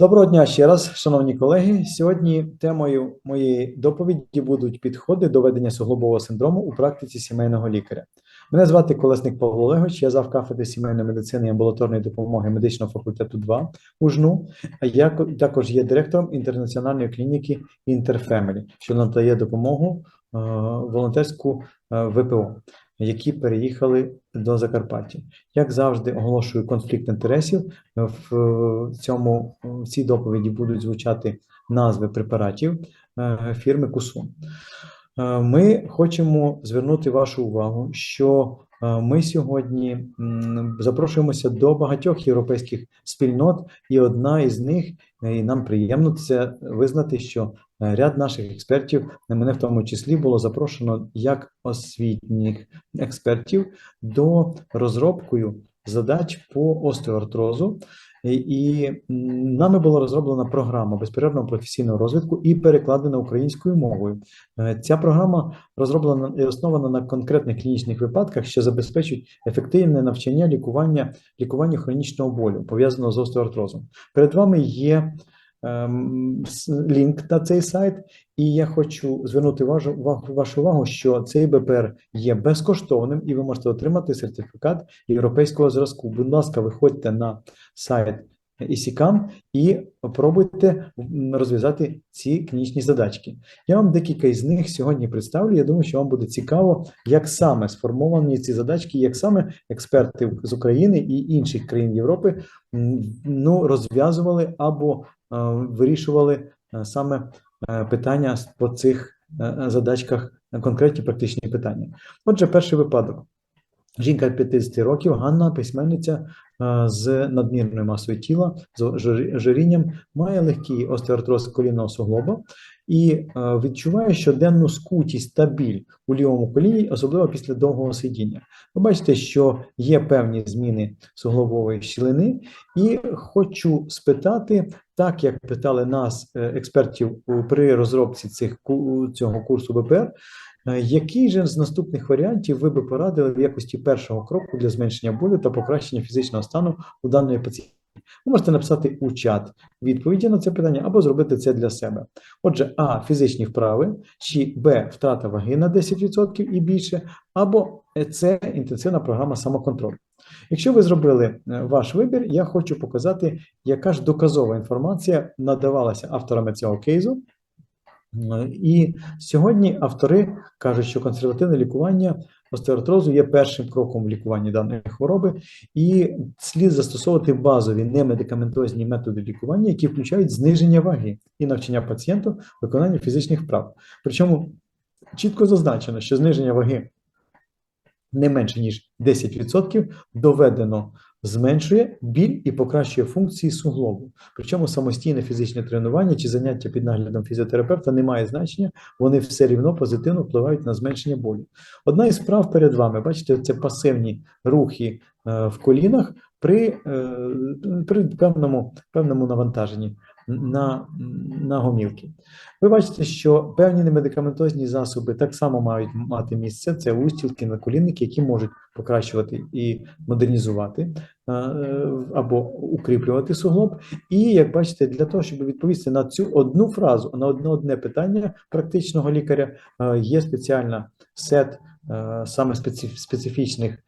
Доброго дня ще раз, шановні колеги. Сьогодні темою моєї доповіді будуть підходи до ведення суглобового синдрому у практиці сімейного лікаря. Мене звати Колесник Павло Олегович, я зав кафедри сімейної медицини і амбулаторної допомоги медичного факультету 2 УЖНУ. А я також є директором інтернаціональної клініки Інтерфемелі, що надає допомогу е, волонтерську е, ВПО, які переїхали до Закарпаття. Як завжди, оголошую конфлікт інтересів. В е, цьому в цій доповіді будуть звучати назви препаратів е, фірми Кусун. Е, Ми хочемо звернути вашу увагу, що е, ми сьогодні запрошуємося до багатьох європейських спільнот, і одна із них, е, і нам приємно це визнати, що ряд наших експертів, на мене в тому числі, було запрошено як освітніх експертів до розробкою задач по остеоартрозу. І, нами була розроблена програма безперервного професійного розвитку і перекладена українською мовою. Е, Ця програма розроблена і основана на конкретних клінічних випадках, що забезпечують ефективне навчання лікування лікування хронічного болю, пов'язаного з остеоартрозом. Перед вами є лінк на цей сайт, і я хочу звернути вашу, вашу увагу, що цей БПР є безкоштовним, і ви можете отримати сертифікат європейського зразку. Будь ласка, виходьте на сайт ІСІКАМ і пробуйте розв'язати ці клінічні задачки. Я вам декілька із них сьогодні представлю. Я думаю, що вам буде цікаво, як саме сформовані ці задачки, як саме експерти з України і інших країн Європи ну, розв'язували або е, вирішували е, саме е, питання по цих задачках, конкретні практичні питання. Отже, перший випадок. Жінка 50 років, Ганна, письменниця з надмірною масою тіла, з ожирінням, має легкий остеоартроз колінного суглоба і е, відчуває щоденну скутість та біль у лівому коліні, особливо після довгого сидіння. Ви бачите, що є певні зміни суглобової щілини, і хочу спитати, так як питали нас, е, експертів, при розробці цих цього курсу БПР, Е, Який же з наступних варіантів ви би порадили в якості першого кроку для зменшення болю та покращення фізичного стану у даної пацієнтки? Ви можете написати у чат відповіді на це питання або зробити це для себе. Отже, А. Фізичні вправи, чи Б. Втрата ваги на 10% і більше, або С. Інтенсивна програма самоконтролю. Якщо ви зробили е, ваш вибір, я хочу показати, яка ж доказова інформація надавалася авторами цього кейсу. Е, І сьогодні автори кажуть, що консервативне лікування остеоартрозу є першим кроком в лікуванні даної хвороби, і слід застосовувати базові немедикаментозні методи лікування, які включають зниження ваги і навчання пацієнту виконання фізичних вправ. Причому чітко зазначено, що зниження ваги не менше ніж 10% доведено зменшує біль і покращує функції суглобу. Причому самостійне фізичне тренування чи заняття під наглядом фізіотерапевта не має значення, вони все рівно позитивно впливають на зменшення болю. Одна із справ перед вами, бачите, це пасивні рухи е, в колінах при, е, при певному, певному навантаженні на, на гомілки. Ви бачите, що певні немедикаментозні засоби так само мають мати місце. Це устілки, наколінники, які можуть покращувати і модернізувати е, або укріплювати суглоб. І як бачите, для того, щоб відповісти на цю одну фразу, на одне одне питання практичного лікаря, е, є спеціальна сет е, саме специф- специфічних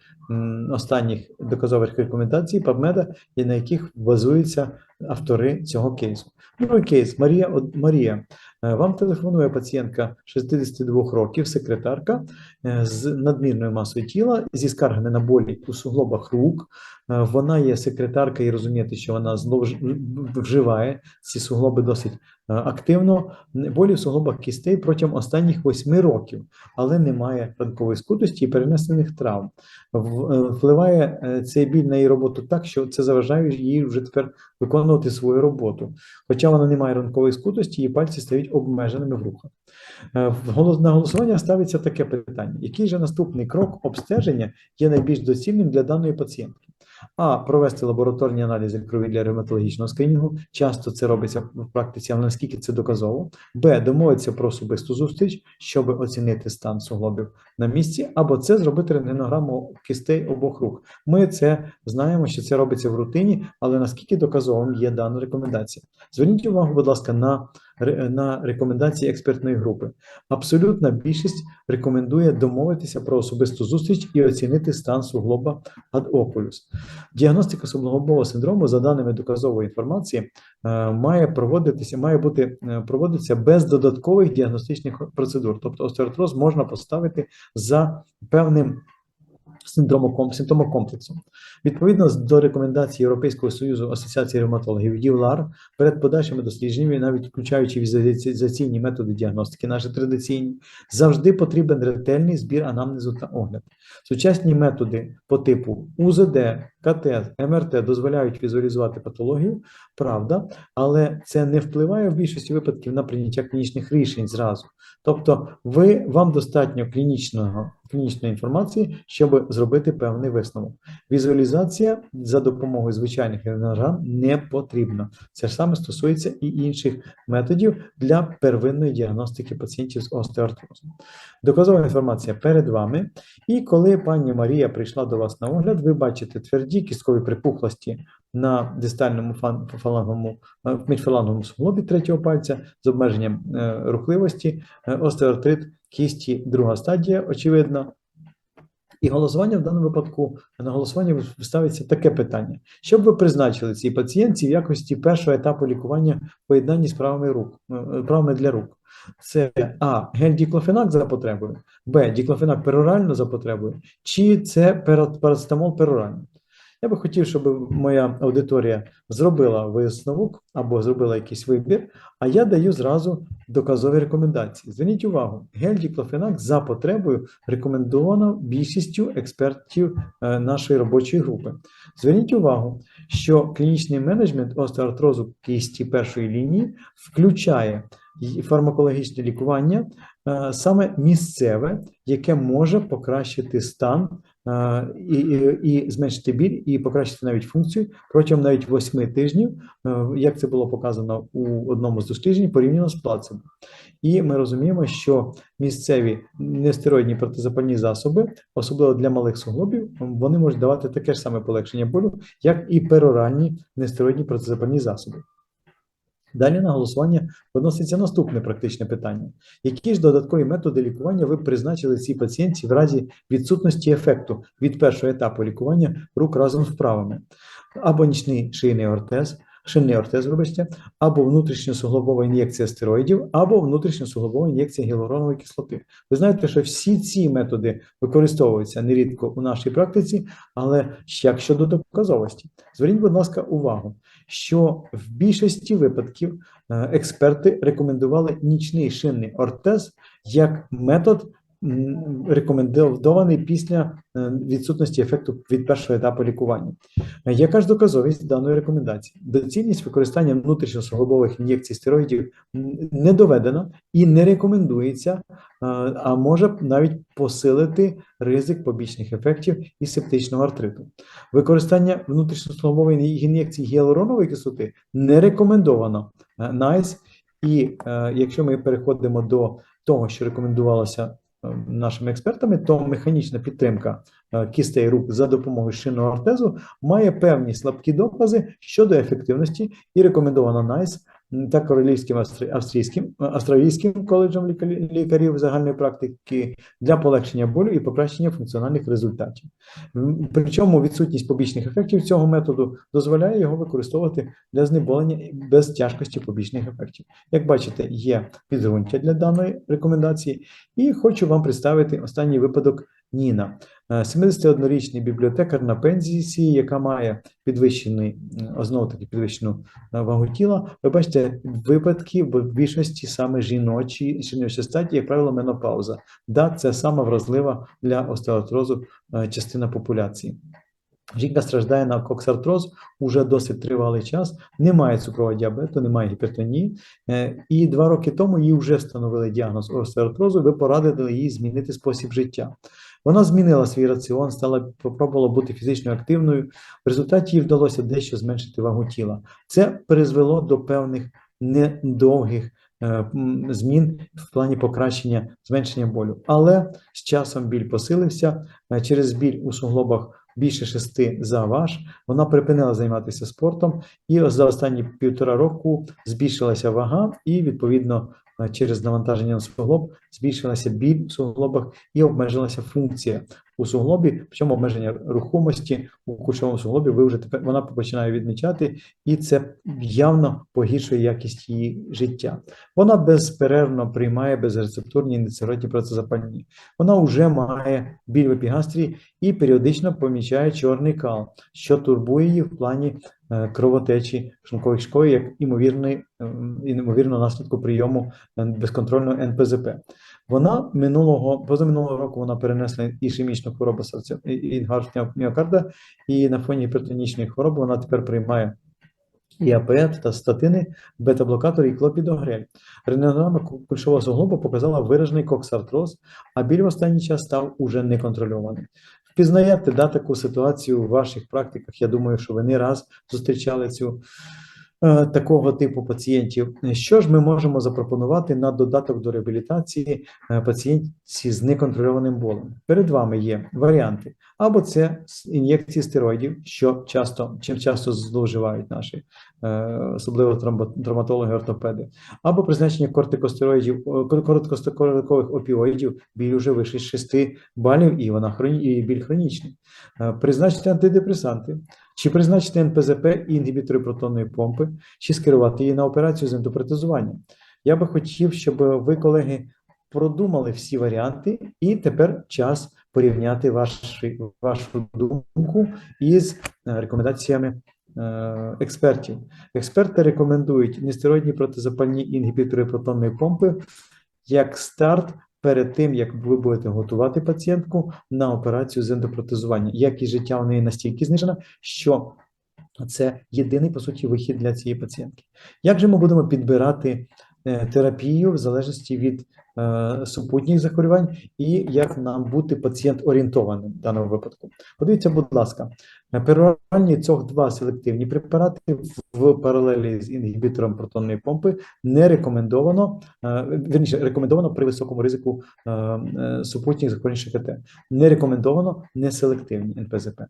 останніх доказових рекомендацій PubMed, на яких базуються автори цього кейсу. Другий кейс Марія Марія. Е, Вам телефонує пацієнтка 62 років, секретарка е, з надмірною масою тіла, зі скаргами на болі у суглобах рук. Е, Вона є секретарка і розумієте, що вона зловживає ці суглоби досить активно. Болі в суглобах кістей протягом останніх 8 років, але немає ранкової скутості і перенесених травм. Е, Впливає е, цей біль на її роботу так, що це заважає їй вже тепер виконувати свою роботу. Хоча вона не має ранкової скутості, її пальці стають обмеженими в рухах. Е, На голосування ставиться таке питання: який же наступний крок обстеження є найбільш доцільним для даної пацієнтки? А провести лабораторні аналізи крові для ревматологічного скринінгу. Часто це робиться в практиці, але наскільки це доказово. Б. Домовитися про особисту зустріч, щоб оцінити стан суглобів на місці, або це зробити рентгенограму кістей обох рук. Ми це знаємо, що це робиться в рутині, але наскільки доказовим є дана рекомендація. Зверніть увагу, будь ласка, на, на рекомендації експертної групи. Абсолютна більшість рекомендує домовитися про особисту зустріч і оцінити стан суглоба ad oculus. Діагностика суглобового синдрому, за даними доказової інформації, е, має проводитися, має бути е, проводитися без додаткових діагностичних процедур. Тобто остеоартроз можна поставити за певним синдромоком, симптомокомплексом. Відповідно до рекомендацій Європейського союзу Асоціації ревматологів ЄВЛАР перед подальшими дослідженнями, навіть включаючи візуалізаційні методи діагностики, наші традиційні, завжди потрібен ретельний збір анамнезу та огляд. Сучасні методи по типу УЗД, КТ, МРТ дозволяють візуалізувати патологію, правда, але це не впливає в більшості випадків на прийняття клінічних рішень зразу. Тобто, ви вам достатньо клінічного клінічної інформації, щоб зробити певний висновок. Візуалізація за допомогою звичайних рентгенограм не потрібна. Це ж саме стосується і інших методів для первинної діагностики пацієнтів з остеоартрозом. Доказова інформація перед вами. І коли пані Марія прийшла до вас на огляд, ви бачите тверді кісткові припухлості на дистальному фаланговому, е, міжфаланговому суглобі третього пальця з обмеженням е, рухливості, е, остеоартрит кісті друга стадія, очевидно. І голосування в даному випадку на голосування ставиться таке питання: що б ви призначили цій пацієнтці в якості першого етапу лікування поєднанні з правами рук, правами для рук? Це А. Гель-діклофенак за потребою, Б. Діклофенак перорально за потребою, чи це парацетамол перорально. Я би хотів, щоб моя аудиторія зробила висновок або зробила якийсь вибір, а я даю зразу доказові рекомендації. Зверніть увагу, гель-діклофенак за потребою рекомендовано більшістю експертів е, нашої робочої групи. Зверніть увагу, що клінічний менеджмент остеоартрозу кісті першої лінії включає фармакологічне лікування е, саме місцеве, яке може покращити стан і, і, і зменшити біль, і покращити навіть функцію протягом навіть 8 тижнів, е, як це було показано у одному з досліджень, порівняно з плацебо. І ми розуміємо, що місцеві нестероїдні протизапальні засоби, особливо для малих суглобів, вони можуть давати таке ж саме полегшення болю, як і пероральні нестероїдні протизапальні засоби. Далі на голосування виноситься наступне практичне питання: які ж додаткові методи лікування ви б призначили цій пацієнтці в разі відсутності ефекту від першого етапу лікування рук разом з вправами? Або нічний шийний ортез, шинний ортез, вибачте, або внутрішньосуглобова ін'єкція стероїдів, або внутрішньосуглобова ін'єкція гіалуронової кислоти. Ви знаєте, що всі ці методи використовуються нерідко у нашій практиці, але як щодо доказовості, зверніть, будь ласка, увагу, що в більшості випадків е, експерти рекомендували нічний шинний ортез як метод рекомендований після е, відсутності ефекту від першого етапу лікування. Е, Яка ж доказовість даної рекомендації? Доцільність використання внутрішньосуглобових ін'єкцій стероїдів не доведена і не рекомендується, е, а може навіть посилити ризик побічних ефектів і септичного артриту. Використання внутрішньосуглобової ін'єкції гіалуронової кислоти не рекомендовано е, NICE. І е, якщо ми переходимо до того, що рекомендувалося е, нашими експертами, то механічна підтримка е, кістей рук за допомогою шинного ортезу має певні слабкі докази щодо ефективності і рекомендовано NICE та Королівським австрійським австралійським коледжем лікарів загальної практики для полегшення болю і покращення функціональних результатів. Причому відсутність побічних ефектів цього методу дозволяє його використовувати для знеболення без тяжкості побічних ефектів. Як бачите, є підґрунтя для даної рекомендації, і хочу вам представити останній випадок Ніна, Е, 71-річний бібліотекар на пенсії, яка має підвищений знову таки підвищену е, вагу тіла. Ви бачите випадки в більшості саме жіночі жіночі статі, як правило, менопауза. Да, це сама вразлива для остеоартрозу е, частина популяції. Жінка страждає на коксартроз уже досить тривалий час, не має цукрового діабету, не має гіпертонії. Е, І два роки тому їй вже встановили діагноз остеоартрозу, ви порадили їй змінити спосіб життя. Вона змінила свій раціон, стала попробувала бути фізично активною. В результаті їй вдалося дещо зменшити вагу тіла. Це призвело до певних недовгих е, змін в плані покращення зменшення болю. Але з часом біль посилився е, через біль у суглобах більше шести за ваш. Вона припинила займатися спортом, і за останні півтора року збільшилася вага, і відповідно через навантаження на суглоб збільшилася біль в суглобах і обмежилася функція у суглобі, причому обмеження рухомості у кучовому суглобі. Ви вже тепер вона починає відмічати, і це явно погіршує якість її життя. Вона безперервно приймає безрецептурні нецеротні протизапальні. Вона вже має біль в епігастрії і періодично помічає чорний кал, що турбує її в плані е, кровотечі шлункових школи як імовірний, ем, імовірного наслідку прийому е, безконтрольного НПЗП. Вона минулого позаминулого року вона перенесла ішемічну хворобу серця інфаркт міокарда, і на фоні гіпертонічної хвороби вона тепер приймає і АПЕТ та статини, бета-блокатори і клопідогрель. Рентгенограма ку- кульшового суглоба показала виражений коксартроз, а біль в останній час став уже неконтрольований. Впізнаєте да, таку ситуацію у ваших практиках. Я думаю, що ви не раз зустрічали цю такого типу пацієнтів. Що ж ми можемо запропонувати на додаток до реабілітації е, пацієнтів з неконтрольованим болем? Перед вами є варіанти. Або це ін'єкції стероїдів, що часто, чим часто зловживають наші, е, особливо травма- травматологи, ортопеди, або призначення кортикостероїдів, короткострокових опіоїдів, біль уже вище 6 балів, і вона хроні, і біль хронічний. Е, Призначити антидепресанти, чи призначити НПЗП і інгібітори протонної помпи, чи скерувати її на операцію з ендопротезування. Я би хотів, щоб ви, колеги, продумали всі варіанти, і тепер час порівняти ваші, вашу думку із е, рекомендаціями е, експертів. Експерти рекомендують нестероїдні протизапальні інгібітори протонної помпи як старт перед тим, як ви будете готувати пацієнтку на операцію з ендопротезування. Якість життя у неї настільки знижена, що це єдиний по суті вихід для цієї пацієнтки. Як же ми будемо підбирати е, терапію в залежності від супутніх захворювань і як нам бути пацієнт орієнтованим в даному випадку? Подивіться, будь ласка, е, пероральні цох 2 селективні препарати в паралелі з інгібітором протонної помпи не рекомендовано, е, вірніше, рекомендовано при високому ризику е, е, супутніх захворювань ШКТ. Не рекомендовано неселективні НПЗП.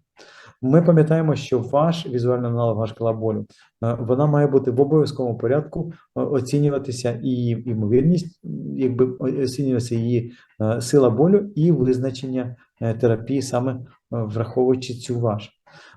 Ми пам'ятаємо, що ваш візуально аналогова шкала болю е, вона має бути в обов'язковому порядку е, оцінюватися і ймовірність, якби оцінювалася її е, сила болю і визначення е, терапії, саме е, враховуючи цю ваш.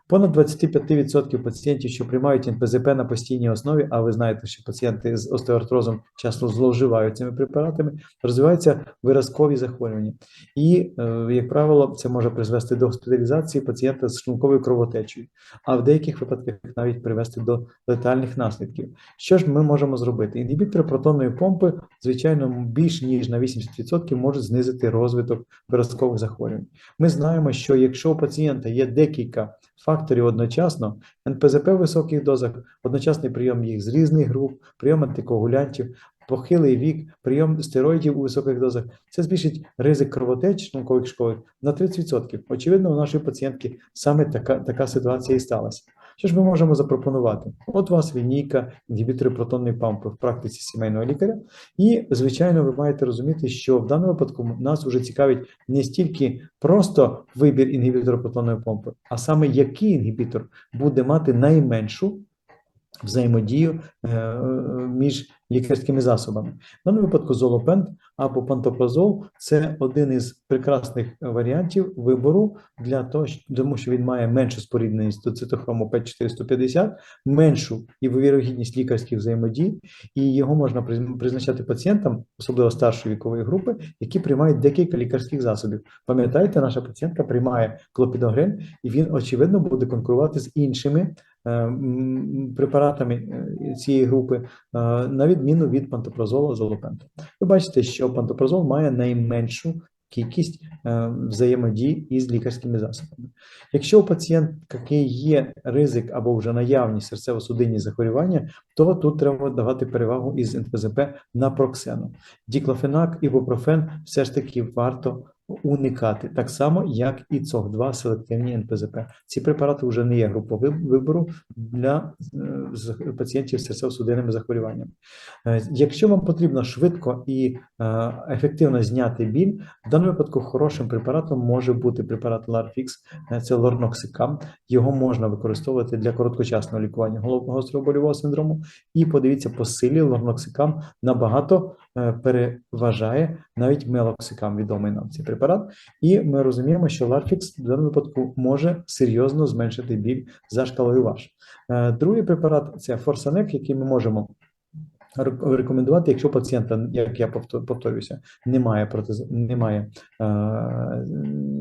Понад 25% пацієнтів, що приймають НПЗП на постійній основі, а ви знаєте, що пацієнти з остеоартрозом часто зловживають цими препаратами, розвиваються виразкові захворювання. І, е, як правило, це може призвести до госпіталізації пацієнта з шлунковою кровотечею, а в деяких випадках навіть привести до летальних наслідків. Що ж ми можемо зробити? Інгібітори протонної помпи, звичайно, більш ніж на 80% можуть знизити розвиток виразкових захворювань. Ми знаємо, що якщо у пацієнта є декілька факторів одночасно, НПЗП в високих дозах, одночасний прийом їх з різних груп, прийом антикоагулянтів, похилий вік, прийом стероїдів у високих дозах, це збільшить ризик кровотеч шлункових школів на 30%. Очевидно, у нашої пацієнтки саме така, така ситуація і сталася. Що ж ми можемо запропонувати? От у вас лінійка інгібітори протонної пампи в практиці сімейного лікаря. І, звичайно, ви маєте розуміти, що в даному випадку нас вже цікавить не стільки просто вибір інгібітора протонної помпи, а саме який інгібітор буде мати найменшу взаємодію е, між лікарськими засобами. В даному випадку золопент або пантопразол – це один із прекрасних варіантів вибору для того, тому що він має меншу спорідненість до цитохрому П450, меншу і вірогідність лікарських взаємодій, і його можна призначати пацієнтам, особливо старшої вікової групи, які приймають декілька лікарських засобів. Пам'ятаєте, наша пацієнтка приймає клопідогрен, і він очевидно буде конкурувати з іншими препаратами е, цієї групи, е, на відміну від пантопразолу золопенту. Ви бачите, що пантопразол має найменшу кількість е, взаємодій із лікарськими засобами. Якщо у пацієнтки є ризик або вже наявні серцево-судинні захворювання, то тут треба давати перевагу із НПЗП на проксену. Діклофенак, ібупрофен все ж таки варто уникати, так само, як і ЦОГ-2 селективні НПЗП. Ці препарати вже не є групою вибору для е, пацієнтів з серцево-судинними захворюваннями. Е, Якщо вам потрібно швидко і е, ефективно зняти біль, в даному випадку хорошим препаратом може бути препарат е, це лорноксикам. Його можна використовувати для короткочасного лікування гострого больового синдрому. І подивіться, по силі лорноксикам набагато переважає навіть мелоксикам, відомий нам цей препарат. І ми розуміємо, що Larfix в даному випадку може серйозно зменшити біль за шкалою ваш. Е, Другий препарат це Форсанек, який ми можемо рекомендувати, якщо пацієнта, як я повтор- повторююся, немає протез, немає, е,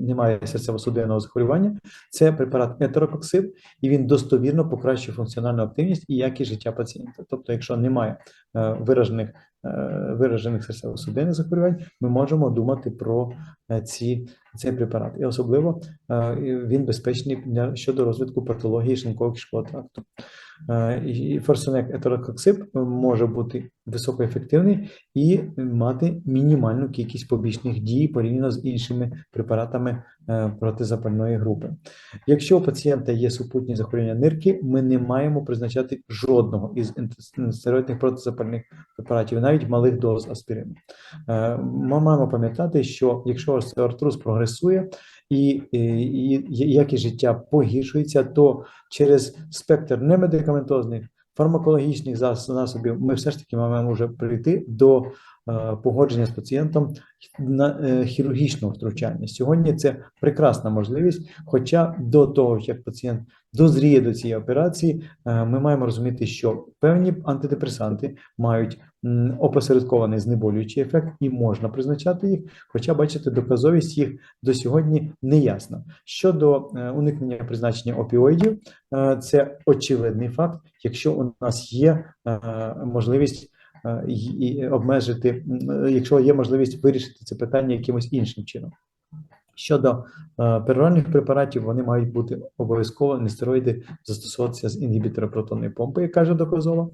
немає серцево-судинного захворювання. Це препарат етерококсид, і він достовірно покращує функціональну активність і якість життя пацієнта. Тобто, якщо немає е, виражених виражених серцево-судинних захворювань, ми можемо думати про е, ці, цей препарат. І особливо е, він безпечний щодо розвитку патології шлунково кишкового тракту. Е, і Форсунек етерококсип може бути високоефективний і мати мінімальну кількість побічних дій порівняно з іншими препаратами е, протизапальної групи. Якщо у пацієнта є супутні захворювання нирки, ми не маємо призначати жодного із стероїдних протизапальних препаратів, навіть малих доз аспірину. Е, Ми маємо пам'ятати, що якщо остеоартроз прогресує і, і, і якість життя погіршується, то через спектр немедикаментозних фармакологічних засобів ми все ж таки маємо вже прийти до е, погодження з пацієнтом на е, хірургічного втручання. Сьогодні це прекрасна можливість, хоча до того, як пацієнт дозріє до цієї операції, е, ми маємо розуміти, що певні антидепресанти мають опосередкований знеболюючий ефект і можна призначати їх, хоча бачите, доказовість їх до сьогодні не ясна. Щодо е, уникнення призначення опіоїдів, е, це очевидний факт, якщо у нас є е, можливість і обмежити, якщо є можливість вирішити це питання якимось іншим чином. Щодо пероральних препаратів, вони мають бути обов'язково нестероїди застосовуватися з інгібітора протонної помпи, як каже доказова,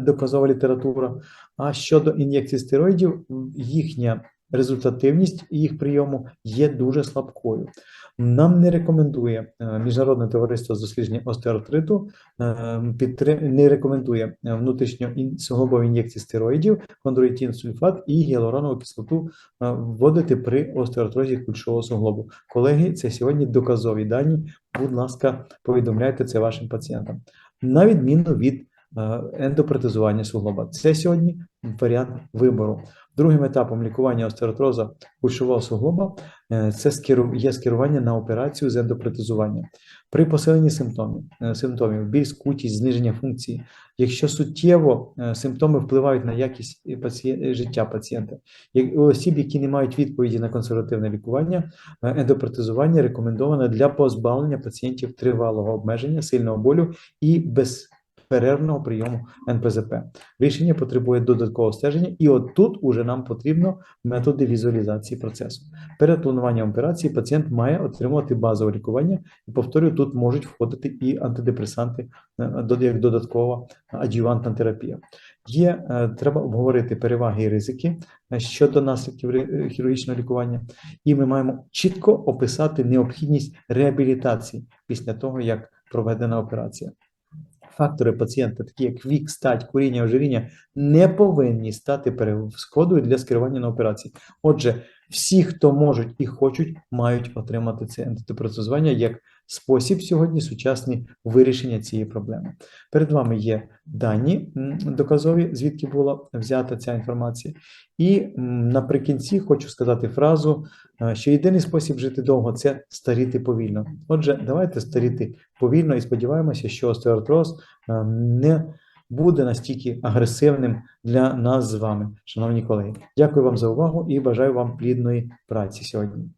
доказова література. А щодо ін'єкцій стероїдів, їхня результативність їх прийому є дуже слабкою. Нам не рекомендує е, Міжнародне товариство з дослідження остеоартриту, е, не рекомендує е, внутрішньосуглобові ін'єкції стероїдів, хондроїтин сульфат і гіалуронову кислоту е, вводити при остеоартрозі кульшового суглобу. Колеги, це сьогодні доказові дані. Будь ласка, повідомляйте це вашим пацієнтам. На відміну від е, ендопротезування суглоба. Це сьогодні варіант вибору. Другим етапом лікування остеоартроза кульшового суглоба е, це є скерування на операцію з ендопротезування. При посиленні симптомів, е, симптомів біль, скутість, зниження функції, якщо суттєво е, симптоми впливають на якість пацієн- життя пацієнта, у осіб, які не мають відповіді на консервативне лікування, е, ендопротезування рекомендовано для позбавлення пацієнтів тривалого обмеження, сильного болю і безперервного прийому НПЗП. Рішення потребує додаткового стеження, і от тут уже нам потрібно методи візуалізації процесу. Перед плануванням операції пацієнт має отримувати базове лікування, і повторюю, тут можуть входити і антидепресанти е, як додаткова адювантна терапія. Є, е, треба обговорити переваги і ризики е, щодо наслідків хірургічного лікування, і ми маємо чітко описати необхідність реабілітації після того, як проведена операція. Фактори пацієнта, такі як вік, стать, куріння, ожиріння, не повинні стати перешкодою для скерування на операції. Отже, всі, хто можуть і хочуть, мають отримати це антидепресування як спосіб сьогодні сучасний вирішення цієї проблеми. Перед вами є дані доказові, звідки була взята ця інформація. І наприкінці хочу сказати фразу, е, що єдиний спосіб жити довго це старіти повільно. Отже, давайте старіти повільно і сподіваємося, що остеоартроз е, не буде настільки агресивним для нас з вами, шановні колеги. Дякую вам за увагу і бажаю вам плідної праці сьогодні.